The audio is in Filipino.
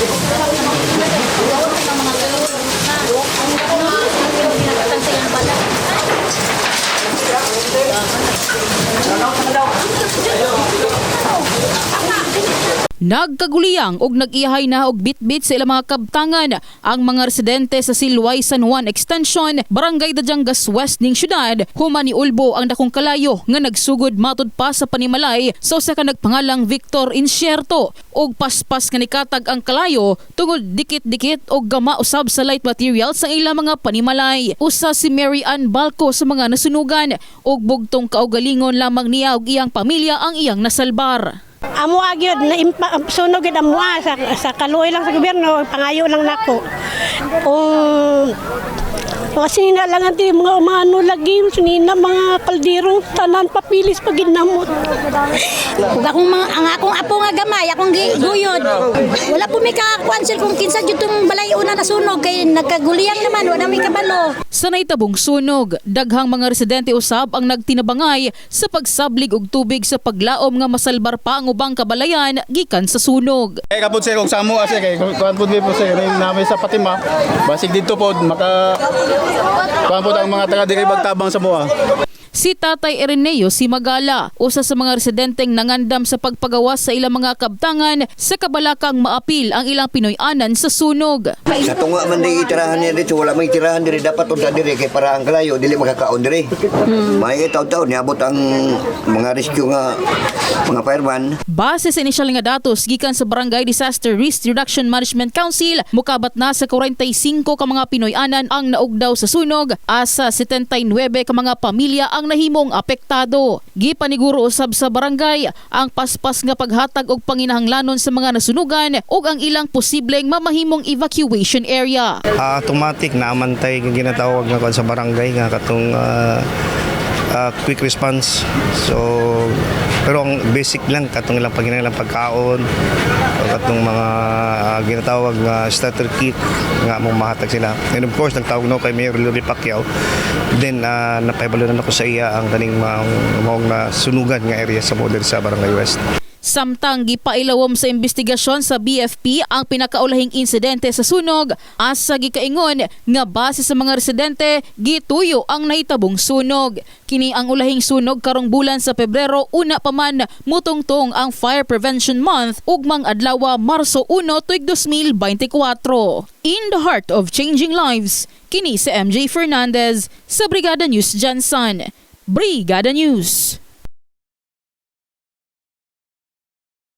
Ano daw? Nagkaguliyang og nag-iyahay na og bitbit sa ilang mga kabtangan ang mga residente sa Silway San Juan Extension, Barangay Dajangas West ning syudad, human ni Ulbo ang dakong kalayo nga nagsugod matud pa sa panimalay sa usa ka nagpangalang Victor Incierto og paspas nga nikatag ang kalayo tungod dikit-dikit og gama usab sa light material sa ilang mga panimalay. Usa si Mary Ann Balco sa mga nasunugan og bugtong kaugalingon lamang niya og iyang pamilya ang iyang nasalbar. Amo agyod na impa, sunog gid amo ah, sa sa kaluoy lang sa gobyerno pangayo lang nako. Kung kasi na lang ang ti- mga umano lagi sinina mga kaldero tanan papilis pag ginamot. Akong mga ang akong apo nga gamay, akong guyod. Wala po may ka-cancel kung kinsa jud tong balay una nasunog kay nagkaguliyang naman wala may kabalo. Sa naitabong sunog, daghang mga residente usab ang nagtinabangay sa pagsablig og tubig sa paglaom nga masalbar pa ang ubang kabalayan gikan sa sunog. Kaya kapod sir, kung samo kasi kay kuan po po sir, namin sa Patima. Basig dito po maka kuan po ang mga taga diri bagtabang sa mua. Si Tatay Ireneo si Magala, usa sa mga residenteng nangandam sa pagpagawas sa ilang mga kabtangan sa kabalakang maapil ang ilang Pinoy-anan sa sunog. Sa tunga man di itirahan niya dito, wala may tirahan diri dapat unta diri kay para ang kalayo dili makakaon diri. May taw-taw niabot ang mga rescue nga mga fireman. Base sa inisyal nga datos gikan sa Barangay Disaster Risk Reduction Management Council, mukabat na sa 45 ka mga Pinoy-anan ang naugdaw sa sunog, asa 79 ka mga pamilya ang nahimong apektado. Gipaniguro usab sa barangay ang paspas nga paghatag og panginahanglanon sa mga nasunugan ug ang ilang posibleng mamahimong evacuation area. Ah, automatic na amantay nga ginatawag nga sa barangay nga katong ah, ah, quick response. So pero ang basic lang katong ilang paginailang pagkaon o katong mga ah, ginatawag nga starter kit nga mong mahatag sila. And of course nagtawag no kay Mayor Lori Pacquiao. Then uh, napaibalunan ako sa iya ang kaning mga mga sunugan nga area sa model sa Barangay West. Samtang gipailawom sa investigasyon sa BFP ang pinakaulahing insidente sa sunog, asa gikaingon nga base sa mga residente gituyo ang nahitabong sunog. Kini ang ulahing sunog karong bulan sa Pebrero una pa man mutungtong ang Fire Prevention Month ugmang adlaw Marso 1 tuig 2024. In the heart of changing lives, kini si MJ Fernandez sa Brigada News Jansan. Brigada News.